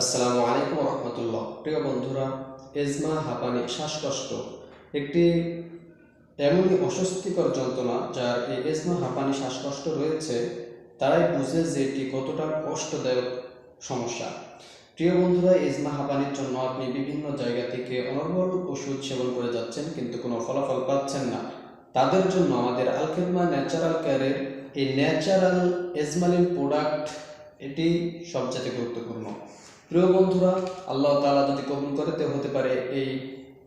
আসসালামু আলাইকুম রহমতুল্লাহ। প্রিয় বন্ধুরা, এজমা হাঁপানি শ্বাসকষ্ট একটি এমনই অস্বস্তিকর যন্ত্রণা যার এই এজমা হাঁপানি শ্বাসকষ্ট রয়েছে, তারাই বুঝে যে এটি কতটা কষ্টদায়ক সমস্যা। প্রিয় বন্ধুরা, এজমা হাঁপানির জন্য আপনি বিভিন্ন জায়গা থেকে অনর্গল ওষুধ সেবন করে যাচ্ছেন, কিন্তু কোনো ফলাফল পাচ্ছেন না। তাদের জন্য আমাদের আলকেদমা ন্যাচারাল কেয়ারের এই ন্যাচারাল এজমালিন প্রোডাক্ট এটি সবচেয়ে গুরুত্বপূর্ণ। প্রিয় বন্ধুরা, আল্লাহ তাআলা যদি কবুল করে হতে পারে এই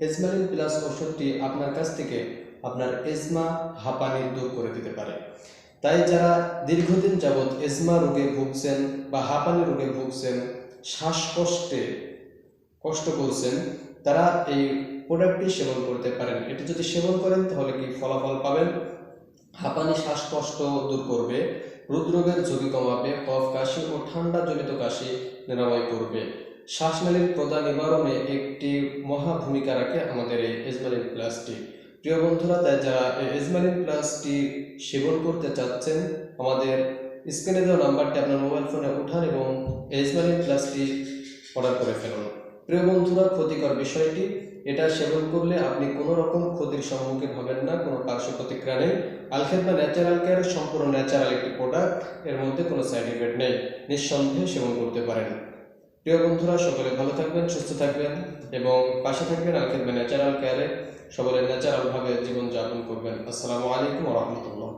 এজমালিন প্লাস ওষুধটি আপনার কাছ থেকে আপনার এজমা হাঁপানি দূর করে দিতে পারে। তাই যারা দীর্ঘদিন যাবৎ এজমা রোগে ভুগছেন বা হাঁপানি রোগে ভুগছেন, শ্বাসকষ্টে কষ্ট করছেন, তারা এই প্রোডাক্টটি সেবন করতে পারেন। এটি যদি সেবন করেন, তাহলে কি ফলাফল পাবেন? হাঁপানি, শ্বাসকষ্ট দূর করবে। হৃদরোগের ঝুঁকি কমাবে কফ, কাশি ও ঠান্ডা জনিত কাশি নিরাময় করবে। শ্বাসনালীর প্রদান নিবারণে একটি মহা ভূমিকা রাখে আমাদের এই এজমালিন প্লাসটি প্রিয় বন্ধুরা, তাই যারা এজমালিন প্লাসটি সেবন করতে চাচ্ছেন, আমাদের স্ক্রিনে দেওয়া নাম্বারটি আপনার মোবাইল ফোনে উঠান এবং এজমালিন প্লাসটি অর্ডার করে ফেলুন। প্রিয় বন্ধুরা, ক্ষতিকর বিষয়টি। এটা সেবন করলে আপনি কোনো রকম ক্ষতির সম্মুখীন হবেন না, কোনো পার্শ্ব প্রতিক্রিয়া নেই। আলখেদমা ন্যাচারাল কেয়ার, সম্পূর্ণ ন্যাচারাল একটি প্রোডাক্টের মধ্যে কোনো সাইড ইফেক্ট নেই। নিঃসন্দেহে সেবন করতে পারেন। প্রিয় বন্ধুরা, সকলে ভালো থাকবেন, সুস্থ থাকবেন এবং পাশে থাকবেন আলখেদমা ন্যাচারাল কেয়ারে। সকলে ন্যাচারালভাবে জীবনযাপন করবেন। আসসালামু আলাইকুম রহমতুল্লাহ।